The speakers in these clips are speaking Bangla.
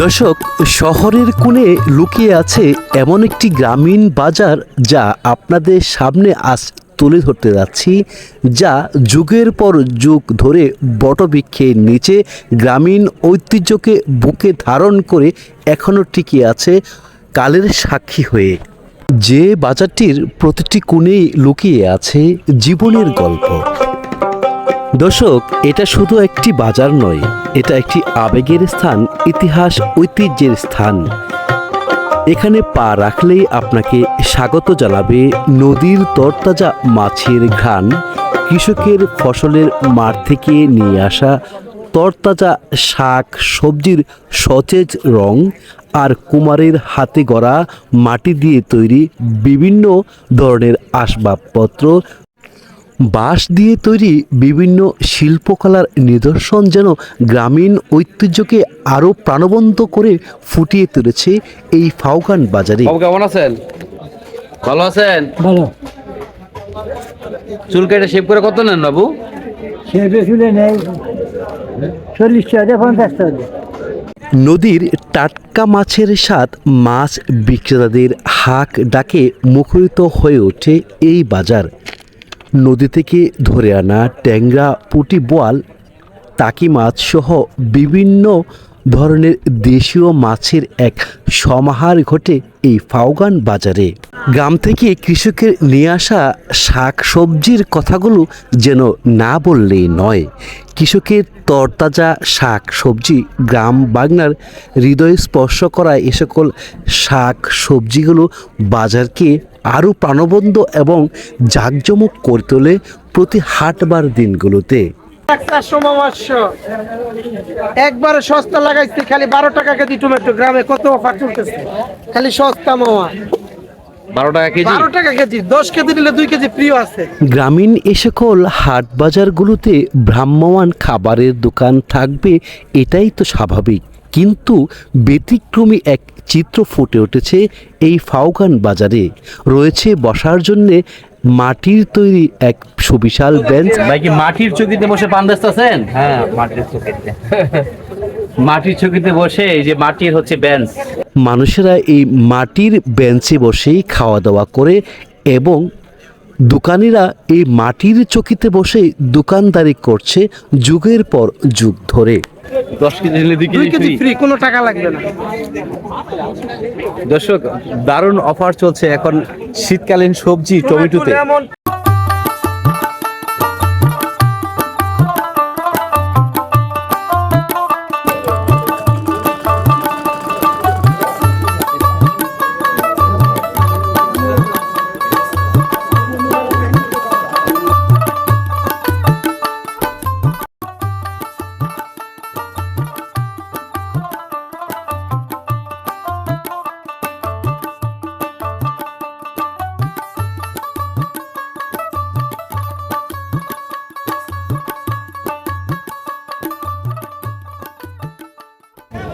দর্শক, শহরের কোণে লুকিয়ে আছে এমন একটি গ্রামীণ বাজার যা আপনাদের সামনে আজ তুলে ধরতে যাচ্ছি, যা যুগের পর যুগ ধরে বটবৃক্ষের নিচে গ্রামীণ ঐতিহ্যকে বুকে ধারণ করে এখনও টিকে আছে কালের সাক্ষী হয়ে। যে বাজারটির প্রতিটি কোণেই লুকিয়ে আছে জীবনের গল্প। দর্শক, এটা শুধু একটি বাজার নয়, এটা একটি আবেগের স্থান, ইতিহাস, ঐতিহ্যের স্থান। এখানে পা রাখলেই আপনাকে স্বাগত জানাবে নদীর তরতাজা মাছের ঘ্রাণ, কৃষকের ফসলের মাঠ থেকে নিয়ে আসা তরতাজা শাক, সবজির সতেজ রং আর কুমারের হাতে গড়া মাটি দিয়ে তৈরি বিভিন্ন ধরনের আসবাবপত্র বাঁশ দিয়ে তৈরি বিভিন্ন শিল্পকলার নিদর্শন যেন গ্রামীণ ঐতিহ্যকে আরও প্রাণবন্ত করে ফুটিয়ে তুলেছে এই ফাউকান বাজারে। কেমন আছেন? ভালো আছেন? ভালো। চুল কেটে শেভ করে কত নেন বাবু? সে বেশি নেই। চল্লিশ টাকা পঞ্চাশ টাকা নদীর টাটকা মাছের স্বাদ মাছ বিক্রেতাদের হাক ডাকে মুখরিত হয়ে ওঠে এই বাজার। নদী থেকে ধরে আনা ট্যাংরা, পুঁটি বোয়াল, টাকি মাছ সহ বিভিন্ন ধরনের দেশীয় মাছের এক সমাহার ঘটে এই ফাউগান বাজারে। গ্রাম থেকে কৃষকের নিয়ে আসা শাক সবজির কথাগুলো যেন না বললেই নয়। কৃষকের তরতাজা শাক সবজি গ্রাম বাংলার হৃদয় স্পর্শ করা এ সকল শাক সবজিগুলো বাজারকে আরও প্রাণবন্ত এবং জাঁকজমক করে তোলে প্রতি হাটবার দিনগুলোতে। একবারে সস্তা লাগাইছে খালি বারো টাকা কেজি টমেটো গ্রামে কত অফার চলতেছে? খালি সস্তা মামা। টাকা কেজি? বারো টাকা কেজি দশ কেজি নিলে দুই কেজি প্রিয় গ্রামীণ এ সকল হাট বাজারগুলোতে ভ্রাম্যমান খাবারের দোকান থাকবে এটাই তো স্বাভাবিক। কিন্তু ব্যতিক্রমী এক চিত্র ফুটে উঠেছে এই ফাউগান বাজারে। রয়েছে বসার জন্যে মাটির তৈরি এক সুবিশাল বেঞ্চ। ভাই কি মাটির চকিতে বসে পান হ্যাঁ মাটির চকিতে। মাটির চকিতে বসে এই যে মাটির হচ্ছে বেঞ্চ। মানুষেরা এই মাটির বেঞ্চে বসেই খাওয়া দাওয়া করে এবং দোকানিরা এই মাটির চকিতে বসে দোকানদারি করছে যুগের পর যুগ ধরে। দশ কেজি নিলে দুই কেজি কেজি ফ্রি কোনো টাকা লাগবে না। দর্শক দারুণ অফার চলছে এখন শীতকালীন সবজি টমেটোতে।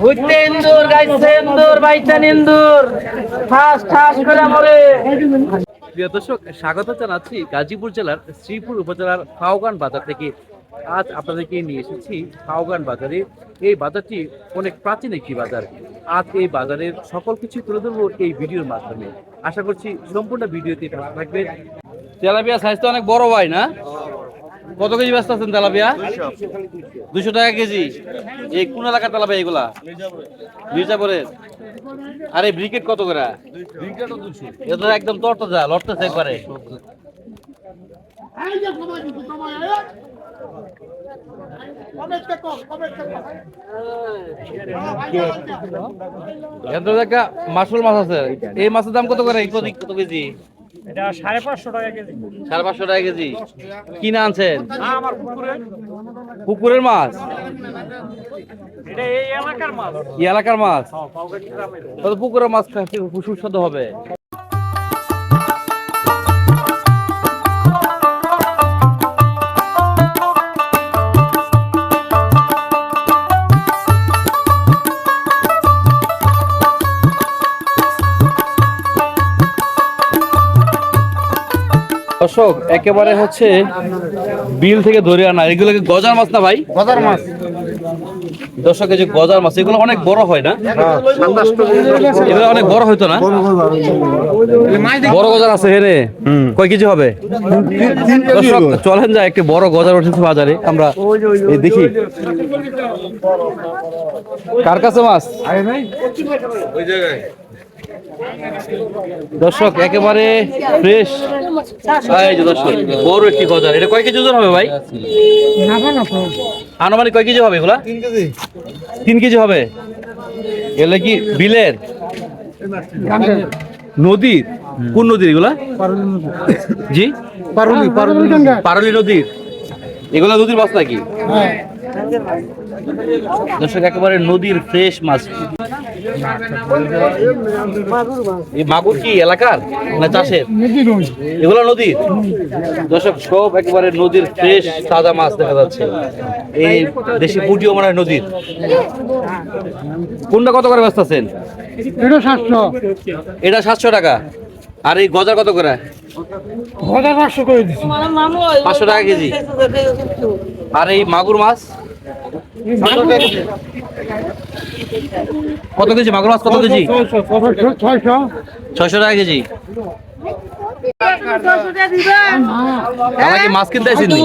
এমন ইন্দুর গাইছে ইন্দুর বাইতেন ইন্দুর ঠাস ঠাস করে মরে। প্রিয় দর্শক স্বাগত জানাচ্ছি গাজীপুর জেলার শ্রীপুর উপজেলার ফাওগান বাজার থেকে। আজ আপনাদেরকে নিয়ে এসেছি ফাওগান বাজারে। এই বাজারটি অনেক প্রাচীন একটি বাজার। আজ এই বাজারের সকল কিছু তুলে ধরবো এই ভিডিওর মাধ্যমে। আশা করছি সম্পূর্ণ ভিডিওতে ভালো থাকবে। তেলাপিয়া সাইজ তো অনেক বড় ভাই না? কত কেজি ব্যস্ত আছেন তেলাপিয়া? দুশো টাকা কেজি। এই কোন এলাকার তেলাপিয়া এগুলা? মির্জাপুরের। আরে ব্রিকেট কত করে? এটা তো একদম তরতাজা, লড়তেছে একবারে। একটা মাসুল মাছ আছে। এই মাছের দাম কত করে? কত কেজি? এটা সাড়ে পাঁচশো টাকা কেজি। টাকা কেজি? কিনে আনছেন? আমার পুকুরের মাছ? এটা এই এলাকার মাল এই এলাকার মাছ? পাউকাটি পুকুরের মাছ খাচ্ছে সুস্বাদু হবে? দর্শক একেবারে হচ্ছে বিল থেকে ধরে আনা। এগুলোকে গজার মাছ না ভাই? গজার মাছ। দর্শক এই যে গজার মাছ এগুলো অনেক বড় হয় না? এগুলো অনেক বড় হইতো না? বড় গজার আছে হেরে। কয় কেজি হবে? দর্শক চলেন যায় একটি বড় গজার উঠেছে বাজারে। আমরা এই দেখি। কার কাছে মাছ? দর্শক একেবারে ফ্রেশ এই যে দর্শক বড় একটি গজার এটা কয় কেজি ওজন হবে ভাই? আনুমানিক কয় কেজি হবে এগুলা? তিন কেজি। হবে? এগুলা কি বিলের? নদীর? কোন নদীর এগুলা? জি? পারলি পারুলি। পারলি নদীর। এগুলা নদীর মাছ নাকি দর্শক একেবারে নদীর ফ্রেশ মাছ। এই মাগুর কি এলাকার না চাষের? এগুলো নদীর? দর্শক সব একেবারে নদীর ফ্রেশ তাজা মাছ দেখা যাচ্ছে। এই দেশি পুটিও মনে হয় নদীর। কোনটা কত করে ব্যস্ত আছেন এটা সাতশো। এটা সাতশো টাকা। আর এই গজার কত করে? হাজার পাঁচশো করে দিচ্ছি পাঁচশো টাকা কেজি। আর এই মাগুর মাছ? কত কেজি? মাগুর মাছ কত কেজি? ছয়শো? ছয়শো টাকা কেজি। আমাকে মাছ কিনতে আসেননি?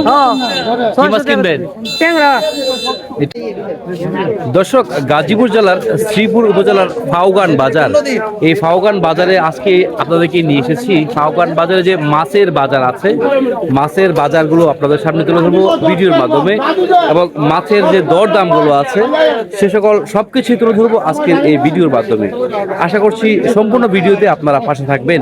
কি মাছ কিনবেন? দর্শক গাজীপুর জেলার শ্রীপুর উপজেলার ফাউগান বাজার। এই ফাউগান বাজারে আজকে আপনাদেরকে নিয়ে এসেছি। ফাউগান বাজারে যে মাছের বাজার আছে মাছের বাজারগুলো আপনাদের সামনে তুলে ধরবো ভিডিওর মাধ্যমে। এবং মাছের যে দরদামগুলো আছে সে সকল সবকিছু তুলে ধরবো আজকের এই ভিডিওর মাধ্যমে। আশা করছি সম্পূর্ণ ভিডিওতে আপনারা পাশে থাকবেন।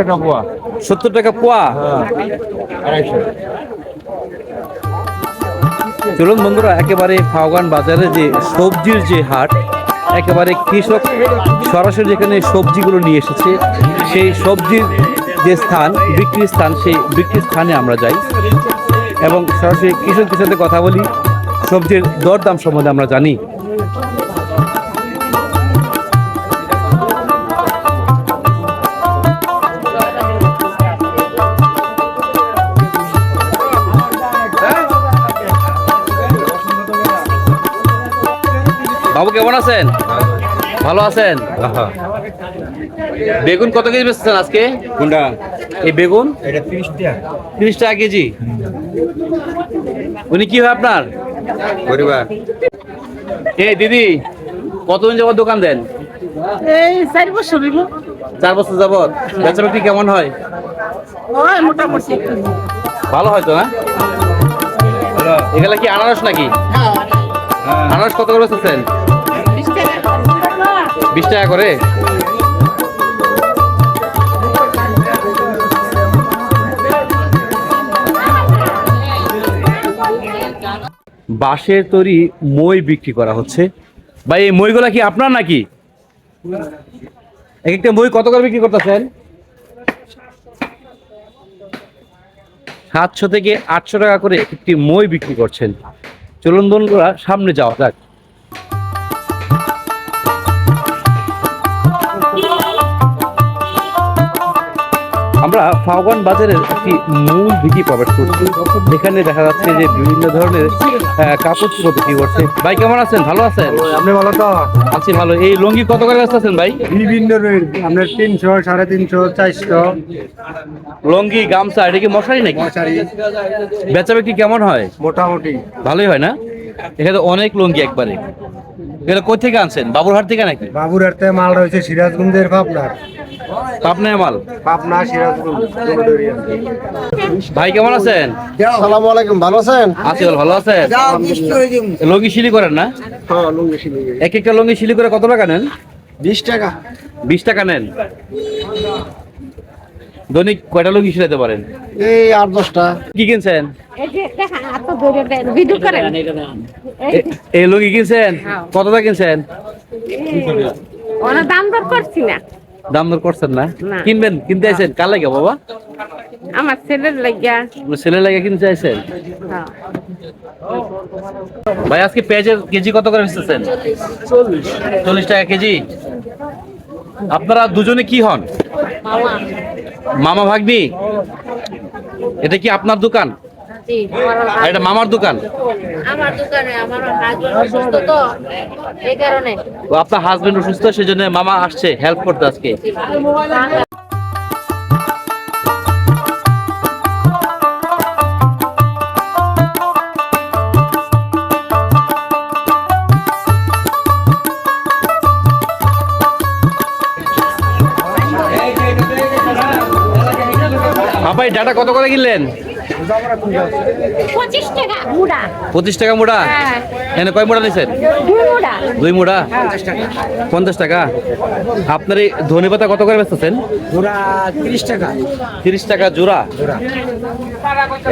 টাকা পোয়া। সত্তর টাকা পোয়া? চলুন বন্ধুরা একেবারে ফাওগান বাজারে যে সবজির যে হাট একেবারে কৃষক সরাসরি যেখানে সবজিগুলো নিয়ে এসেছে সেই সবজির যে স্থান বিক্রির স্থান সেই বিক্রির স্থানে আমরা যাই। এবং সরাসরি কৃষকদের সাথে কথা বলি সবজির দরদাম সম্বন্ধে আমরা জানি। বাবু কেমন আছেন? ভালো আছেন? বেগুন কত কেজি বেচছেন আজকে? কোনটা? এই বেগুন? এটা তিরিশ টাকা। তিরিশ টাকা কেজি। উনি কি হয় আপনার? পরিবার। এ দিদি কতদিন যাবত দোকান দেন? এই চারি বছর চার বছর যাবত। বেচা বিক্রি কেমন হয়? মোটামুটি। ভালো হয়তো না? এগুলা কি আনারস নাকি? আনারস কত করে বেচতেছেন। বিশ টাকা করে? বাঁশের তৈরি মই বিক্রি করা হচ্ছে। ভাই, এই মইগুলা কি আপনার নাকি? এক একটা মই কত করে বিক্রি করতেছেন? সাতশো থেকে আটশো টাকা করে একটি মই বিক্রি করছেন। চলুন সামনে যাওয়া যাক। আমরা ফাওগান বাজারের একটি মূল দিকে প্রবেশ করছি। এখানে দেখা যাচ্ছে যে বিভিন্ন ধরনের কাপড় চোপড় বিক্রি করছে। ভাই কেমন আছেন? ভালো আছেন? আপনি ভালো তো? আছি ভালো। এই লুঙ্গি কত করে ব্যস্ত আছেন ভাই? বিভিন্ন রেট। আপনার তিনশো সাড়ে তিনশো চারশো। লুঙ্গি গামছা এটা কি মশারি নাকি? মশারি। বেচা বিক্রি কেমন হয়? মোটামুটি। ভালোই হয় না? এখানে অনেক লুঙ্গি একবারে। এগুলো কোথা থেকে আনছেন? বাবুরহাট থেকে নাকি? বাবুরহাট থেকে মাল রয়েছে সিরাজগঞ্জের পাবনার। পাবনায় মাল? পাবনা সিরাজগঞ্জ ভাই কেমন আছেন? আসসালামু আলাইকুম ভালো আছেন? আছি ভালো আছেন? লঙ্গি শিলি করেন না? হ্যাঁ লুঙ্গি শিলি এক একটা লঙ্গি শিলি করে কত টাকা নেন? বিশ টাকা। বিশ টাকা নেন? দৈনিক কয়টা লঙ্গি শিলাইতে পারেন? এই আট দশটা। কি কিনছেন? এই যে দেখা এত দূরে দেন, ভিডিও করেন। এই এ- এই লঙ্গি কিনছেন? কত টাকা কিনছেন? দাম দর করছি না। দাম দর করছেন না। কিনবেন? কিনতে আইছেন? কার লাগে বাবা? আমার ছেলের লাগিয়া। আপনার ছেলে লাগে কিনতে আইছেন? হ্যাঁ। ভাই আজকে পেঁয়াজের কেজি কত করে বেচতেছেন? চল্লিশ টাকা কেজি। আপনারা দুজনে কি হন? মামা ভাগ্নি? এটা কি আপনার দোকান? এটা মামার দোকান? আমার দোকানে আমার হাজবেন্ড অসুস্থ তো এই কারণে। ও আপনার হাজবেন্ড অসুস্থ সেজন্য মামা আসছে হেল্প করতে আজকে। এই ডাটা কত করে কিনলেন? পঁচিশ টাকা মুড়া। পঁচিশ টাকা মোড়া? হ্যাঁ। এনে কয় মোড়া নিছেন? দুই মুড়া। দুই মোড়া? পঞ্চাশ টাকা। আপনার এই ধনে পাতা কত করে বেচতেছেন? তিরিশ টাকা। তিরিশ টাকা জোড়া।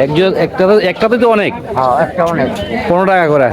একজন একটা একটাতে তো অনেক। হ্যাঁ একটা অনেক। পনেরো টাকা করে।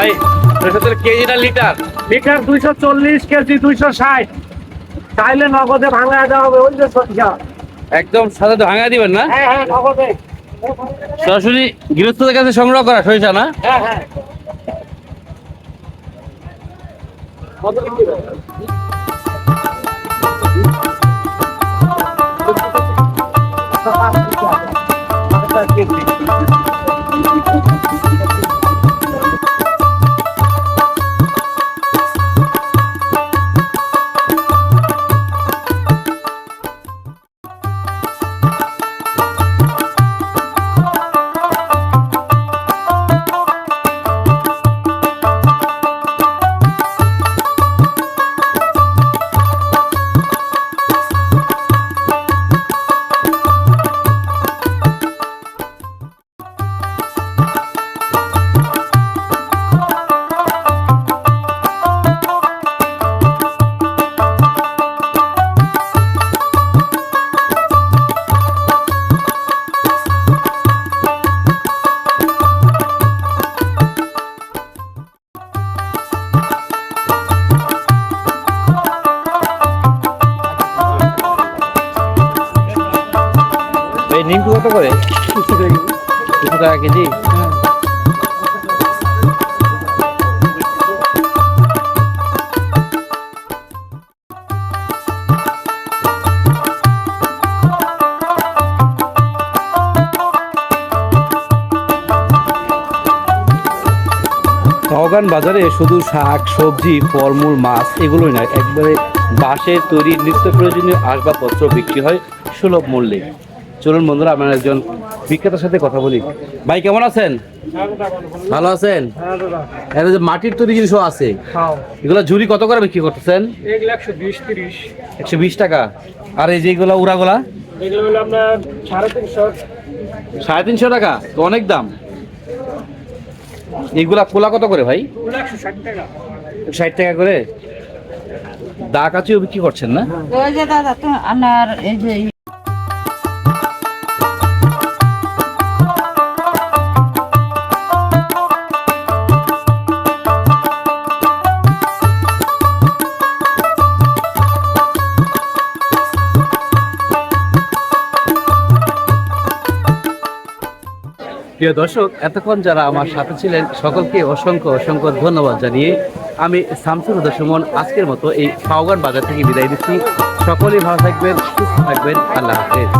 ভাই প্রেসারের কেজি না লিটার? লিটার দুইশো চল্লিশ কেজি দুইশো ষাট। চাইলে নগদে ভাঙা দেওয়া হবে ওই যে সরিষা। একদম সাথে ভাঙা দিবেন না? হ্যাঁ হ্যাঁ নগদে। সরাসরি গৃহস্থদের কাছে সংগ্রহ করা সরিষা না? হ্যাঁ হ্যাঁ। এই নওগান বাজারে শুধু শাক সবজি ফলমূল মাছ এগুলোই নয় একবারে বাঁশের তৈরি নিত্য প্রয়োজনীয় আসবাবপত্র বিক্রি হয় সুলভ মূল্যে। চলুন বন্ধুরা আমরা একজন বিক্রেতার সাথে কথা বলি। ভাই কেমন আছেন? ভালো আছেন? এর যে মাটির তৈরি জিনিসও আছে। এগুলো ঝুড়ি কত করে বিক্রি করতেছেন? একশো বিশ টাকা। আর এই যেগুলো উড়াগুলা? সাড়ে তিনশো টাকা তো অনেক দাম। এইগুলা কোলা কত করে ভাই? ষাট টাকা করে? দা কাচিও বিক্রি করছেন না? যে দাদা আনার এই যে প্রিয় দর্শক, এতক্ষণ যারা আমার সাথে ছিলেন, সকলকে অসংখ্য অসংখ্য ধন্যবাদ জানিয়ে আমি শামসুর হুদা সুমন আজকের মতো এই পাওগান বাজার থেকে বিদায় দিচ্ছি সকলেই ভালো থাকবেন, সুস্থ থাকবেন। আল্লাহ হাফেজ।